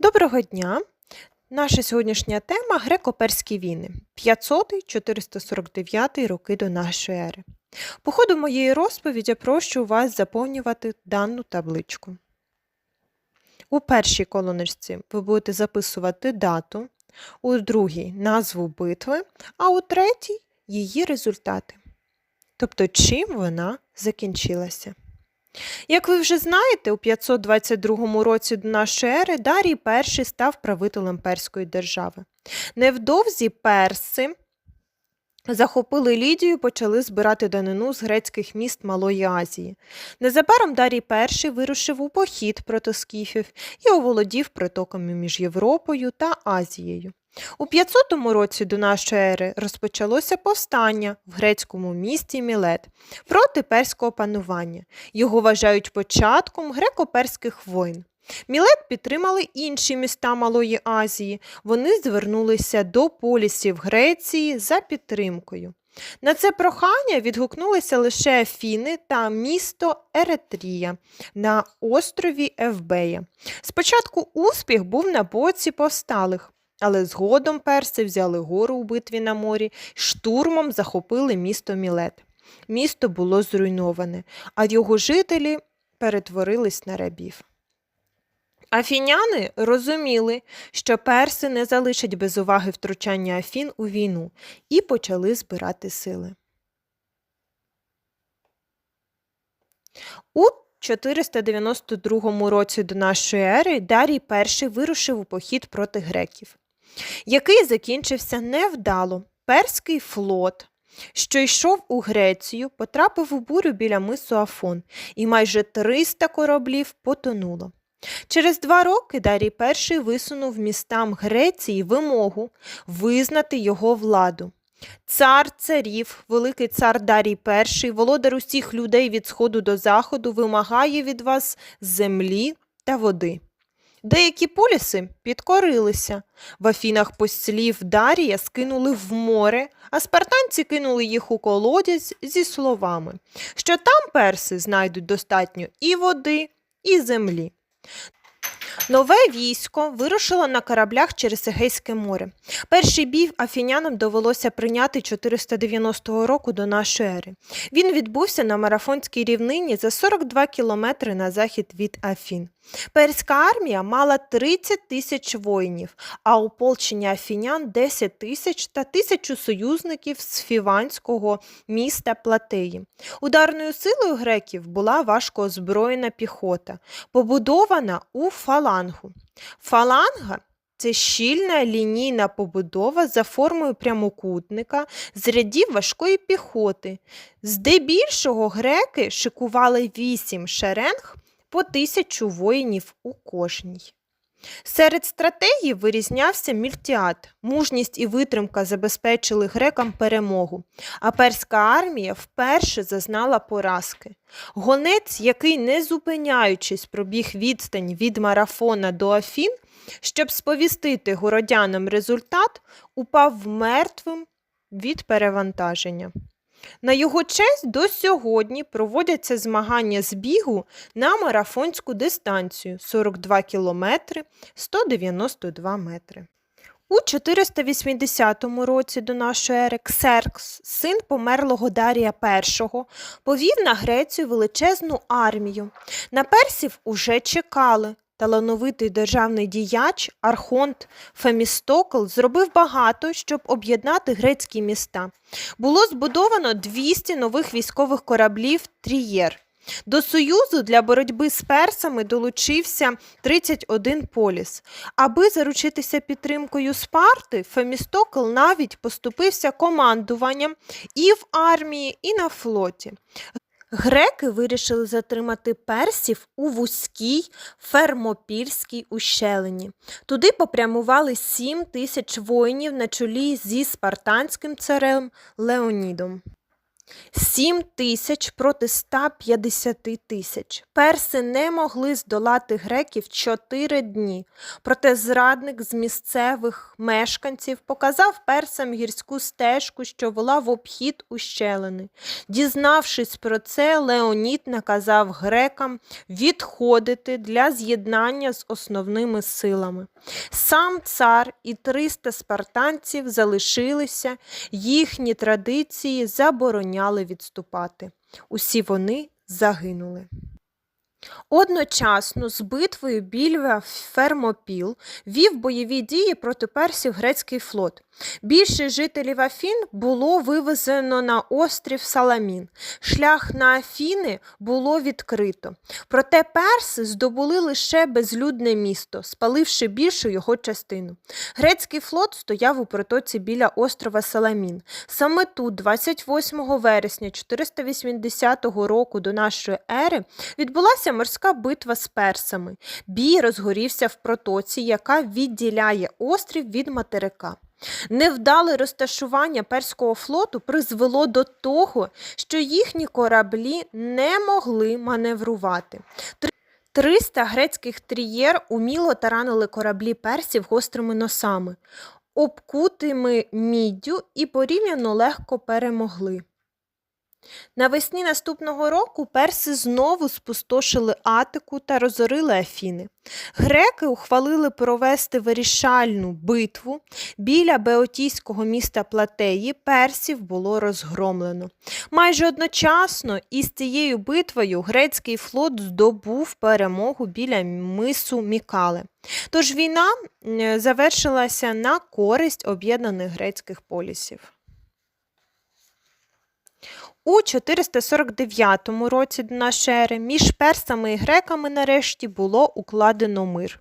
Доброго дня! Наша сьогоднішня тема греко-перські війни 500-449 роки до нашої ери. По ходу моєї розповіді прошу вас заповнювати дану табличку. У першій колоночці ви будете записувати дату, у другій назву битви, а у третій її результати. Тобто, чим вона закінчилася. Як ви вже знаєте, у 522 році до нашої ери Дарій І став правителем Перської держави. Невдовзі перси захопили Лідію і почали збирати данину з грецьких міст Малої Азії. Незабаром Дарій І вирушив у похід проти скіфів і оволодів притоками між Європою та Азією. У 500 році до нашої ери розпочалося повстання в грецькому місті Мілет проти перського панування. Його вважають початком греко-перських воїн. Мілет підтримали інші міста Малої Азії. Вони звернулися до полісів Греції за підтримкою. На це прохання відгукнулися лише Афіни та місто Еретрія на острові Евбея. Спочатку успіх був на боці повсталих. Але згодом перси взяли гору у битві на морі, штурмом захопили місто Мілет. Місто було зруйноване, а його жителі перетворились на рабів. Афіняни розуміли, що перси не залишать без уваги втручання Афін у війну і почали збирати сили. У 492 році до нашої ери Дарій І вирушив у похід проти греків який закінчився невдало. Перський флот, що йшов у Грецію, потрапив у бурю біля мису Афон, і майже 300 кораблів потонуло. Через два роки Дарій І висунув містам Греції вимогу визнати його владу. Цар царів, великий цар Дарій І, володар усіх людей від сходу до заходу, вимагає від вас землі та води. Деякі поліси підкорилися. В Афінах послів Дарія скинули в море, а спартанці кинули їх у колодязь зі словами, що там перси знайдуть достатньо і води, і землі. Нове військо вирушило на кораблях через Егейське море. Перший бій афінянам довелося прийняти 490 року до нашої ери. Він відбувся на марафонській рівнині за 42 кілометри на захід від Афін. Перська армія мала 30 тисяч воїнів, а ополчення афінян 10 тисяч та тисячу союзників з фіванського міста Платеї. Ударною силою греків була важко озброєна піхота, побудована у фалангу. Фаланга це щільна лінійна побудова за формою прямокутника з рядів важкої піхоти. Здебільшого греки шикували вісім шеренг по тисячу воїнів у кожній. Серед стратегій вирізнявся мільтіат. Мужність і витримка забезпечили грекам перемогу, а перська армія вперше зазнала поразки. Гонець, який, не зупиняючись, пробіг відстань від марафона до Афін, щоб сповістити городянам результат, упав мертвим від перевантаження. На його честь до сьогодні проводяться змагання з бігу на марафонську дистанцію 42 кілометри 192 метри. У 480 році до нашої ери Ксеркс, син померлого Дарія І, повів на Грецію величезну армію. На персів уже чекали. Талановитий державний діяч Архонт Фемістокл зробив багато, щоб об'єднати грецькі міста. Було збудовано 200 нових військових кораблів Трієр. До Союзу для боротьби з персами долучився 31 поліс. Аби заручитися підтримкою Спарти, Фемістокл навіть поступився командуванням і в армії, і на флоті. Греки вирішили затримати персів у вузькій фермопільській ущелині. Туди попрямували сім тисяч воїнів на чолі зі спартанським царем Леонідом. 7 тисяч проти 150 тисяч. Перси не могли здолати греків 4 дні. Проте зрадник з місцевих мешканців показав персам гірську стежку, що вела в обхід ущелини. Дізнавшись про це, Леонід наказав грекам відходити для з'єднання з основними силами. Сам цар і 300 спартанців залишилися, їхні традиції забороняли відступати. Усі вони загинули. Одночасно з битвою біля Фермопіл вів бойові дії проти персів грецький флот. Більшість жителів Афін було вивезено на острів Саламін. Шлях на Афіни було відкрито. Проте перси здобули лише безлюдне місто, спаливши більшу його частину. Грецький флот стояв у протоці біля острова Саламін. Саме тут, 28 вересня 480 року до нашої ери, відбулася морська битва з персами. Бій розгорівся в протоці, яка відділяє острів від материка. Невдале розташування перського флоту призвело до того, що їхні кораблі не могли маневрувати. Три- 300 грецьких трієр уміло таранили кораблі персів гострими носами, обкутими міддю і порівняно легко перемогли. Навесні наступного року перси знову спустошили Атику та розорили Афіни. Греки ухвалили провести вирішальну битву. Біля Беотійського міста Платеї персів було розгромлено. Майже одночасно із цією битвою грецький флот здобув перемогу біля мису Мікале. Тож війна завершилася на користь об'єднаних грецьких полісів. У 449 році до нашої ери між персами і греками нарешті було укладено мир.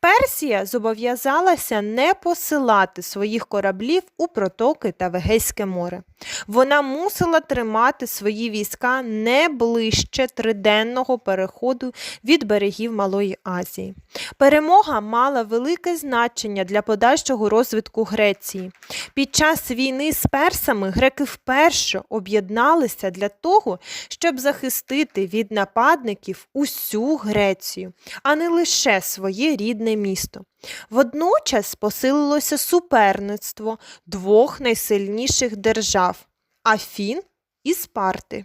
Персія зобов'язалася не посилати своїх кораблів у протоки та Вегейське море. Вона мусила тримати свої війська не ближче триденного переходу від берегів Малої Азії. Перемога мала велике значення для подальшого розвитку Греції. Під час війни з персами греки вперше об'єдналися для того, щоб захистити від нападників усю Грецію, а не лише своє рідне місто. Водночас посилилося суперництво двох найсильніших держав Афін і Спарти.